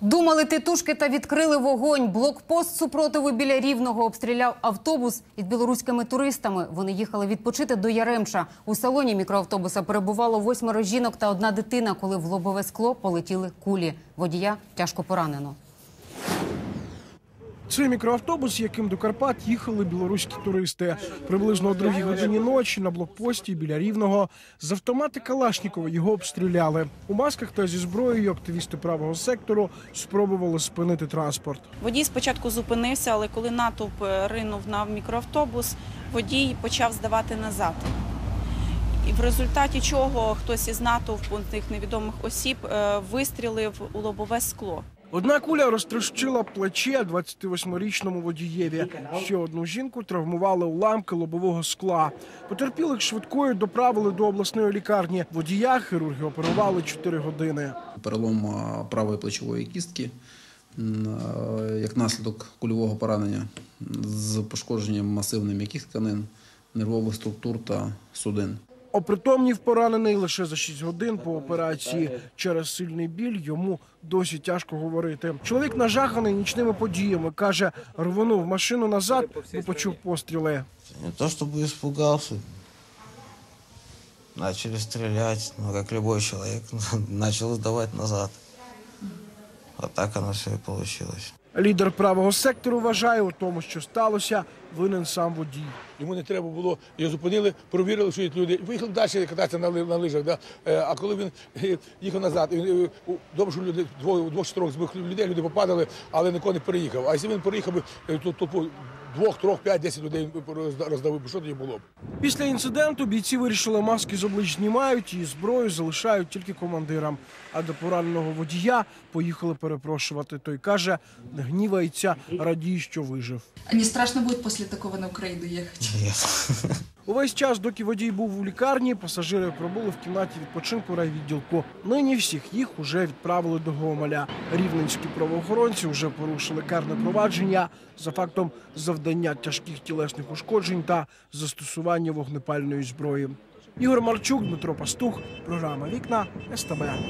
Думали титушки та відкрили вогонь. Блокпост супротиву біля Рівного обстріляв автобус із білоруськими туристами. Вони їхали відпочити до Яремша. У салоні мікроавтобуса перебувало восьмеро жінок та одна дитина, коли в лобове скло полетіли кулі. Водія тяжко поранено. Це мікроавтобус, яким до Карпат їхали білоруські туристи. Приблизно о другій годині ночі на блокпості біля Рівного з автомати Калашнікова його обстріляли. У масках та зі зброєю активісти правого сектору спробували спинити транспорт. Водій спочатку зупинився, але коли натовп е, ринув на мікроавтобус, водій почав здавати назад. І в результаті чого хтось із натовпу тих невідомих осіб е, вистрілив у лобове скло. Одна куля розтрощила плече 28-річному водієві. Ще одну жінку травмували уламки лобового скла. Потерпілих швидкою доправили до обласної лікарні. Водія хірурги оперували 4 години. перелом правої плечової кістки як наслідок кульового поранення з пошкодженням масивних м'яких тканин, нервових структур та судин. Опритомнів поранений лише за 6 годин по операції. Через сильний біль йому досі тяжко говорити. Чоловік нажаханий нічними подіями. Каже, рвонув машину назад, бо почув постріли. Не то чтобы испугался. Начали стрелять, ну, как любой человек, начал сдавать назад. А так оно все и получилось. Лідер правого сектору вважає у тому, що сталося, винен сам водій. Йому не треба було, його зупинили, провірили, що є люди. Виїхали далі кататися на, на лижах. Да? Е, А коли він е, їхав назад, він, е, добре, що люди двох двох чотирьох збив людей, люди попадали, але нікого не переїхав. А якщо він переїхав, то, то двох, трьох, п'ять, десять людей розда- роздавив, що тоді було б? Після інциденту бійці вирішили маски з облич знімають і зброю залишають тільки командирам. А до пораненого водія поїхали перепрошувати. Той каже, не гнівається, радіє, що вижив. А не страшно буде після такого на Україну їхати? Нет. Увесь час, доки водій був у лікарні, пасажири пробули в кімнаті відпочинку райвідділку. Нині всіх їх уже відправили до Гомеля. Рівненські правоохоронці вже порушили карне провадження за фактом завдання тяжких тілесних ушкоджень та застосування вогнепальної зброї. Ігор Марчук, Дмитро Пастух, програма Вікна СТБ.